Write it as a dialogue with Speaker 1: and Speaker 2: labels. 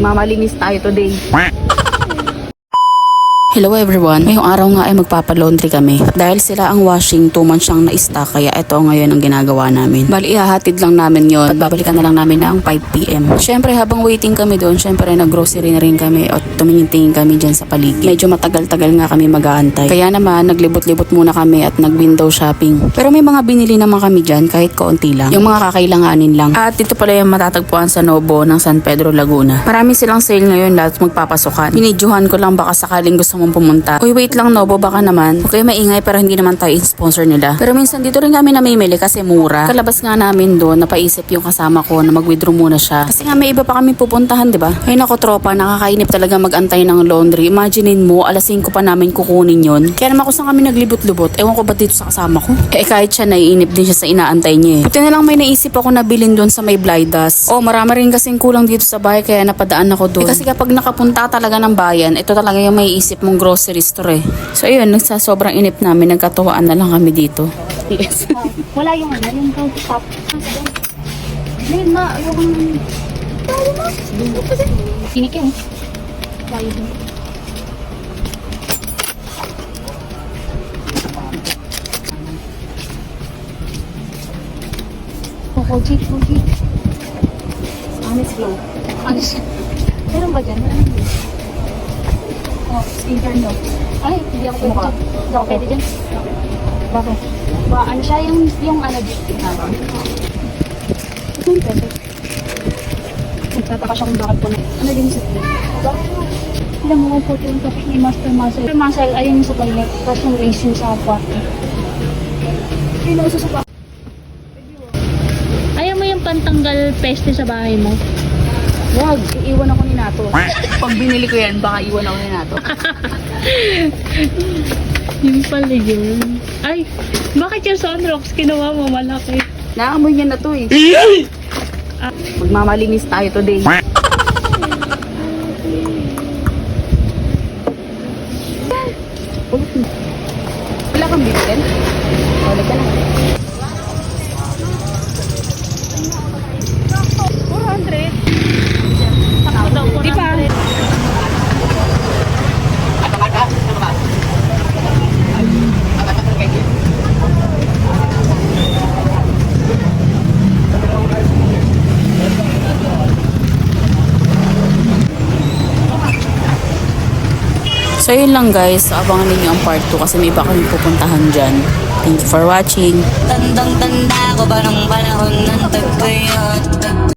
Speaker 1: Magmamalinis tayo today.
Speaker 2: Hello everyone, ngayong araw nga ay magpapalaundry kami. Dahil sila ang washing, 2 months siyang na-stock kaya ito ngayon ang ginagawa namin. Bali, ihahatid lang namin yon at babalikan na lang namin ng 5pm. Syempre habang waiting kami doon, syempre nag-grocery na rin kami at tumingin-tingin kami dyan sa paligid. Medyo matagal-tagal nga kami mag-aantay. Kaya naman, naglibot-libot muna kami at nag-window shopping. Pero may mga binili naman kami dyan kahit kaunti lang. Yung mga kakailanganin lang. At dito pala yung matatagpuan sa Nobo ng San Pedro, Laguna. Marami silang sale ngayon lahat magpapasukan. Binidyohan ko lang baka sakaling gusto mong pumunta. Uy, wait lang Nobo, baka naman. Okay, maingay pero hindi naman tayo sponsor nila. Pero minsan dito rin kami namimili kasi mura. Kalabas nga namin doon, napaisip yung kasama ko na mag-withdraw muna siya. Kasi nga may iba pa kami pupuntahan, di ba? Ay nako tropa, nakakainip talaga mag-antay ng laundry. Imaginein mo, alas 5 pa namin kukunin yon. Kaya naman kung saan kami naglibot-libot, ewan ko ba dito sa kasama ko? Eh kahit siya naiinip din siya sa inaantay niya eh. Buti na lang may naisip ako na bilhin doon sa may Blydas. Oh, marami rin kasing kulang dito sa bahay kaya napadaan ako doon. Eh, kasi kapag nakapunta talaga ng bayan, ito talaga yung may isip mong grocery store eh. So ayun, nagsa sobrang inip namin, nagkatuwaan na lang kami dito. Yes.
Speaker 3: Wala yung ano, yung counter top. Ayun na, yung... Tayo na. Tinik yun. Tayo. Oh, Koji, Koji.
Speaker 1: Honest.
Speaker 3: Ano siya? Meron ba dyan? Meron din. Oh, speaker no. Ay, hindi ako pwede dyan. Hindi ako pwede dyan. Bakit? Ba, ano siya yung, yung ano dyan? Ito yung pwede. Nagtataka siya kung bakit po na. Ano din sa play? Alam mo po yung tapos ni Master Muscle. Master Muscle, ayun sa toilet. Tapos yung race yung sa kwarto. Ayun na sa pa.
Speaker 4: Ayaw mo yung pantanggal peste sa bahay mo?
Speaker 1: Wag, iiwan ako ni Nato. Pag binili ko yan, baka iwan ako ni Nato.
Speaker 4: Yung pala yun. Ay, bakit yung sunrocks kinuha mo malaki?
Speaker 1: Naamoy niya na to eh. Magmamalinis tayo today. Wala kang bibilin? Wala ka lang.
Speaker 4: 400? Di ba?
Speaker 2: So yun lang guys, abangan ninyo ang part 2 kasi may iba kami pupuntahan dyan. Thank you for watching.
Speaker 5: Tandang-tanda ko ba panahon ng tagpuyo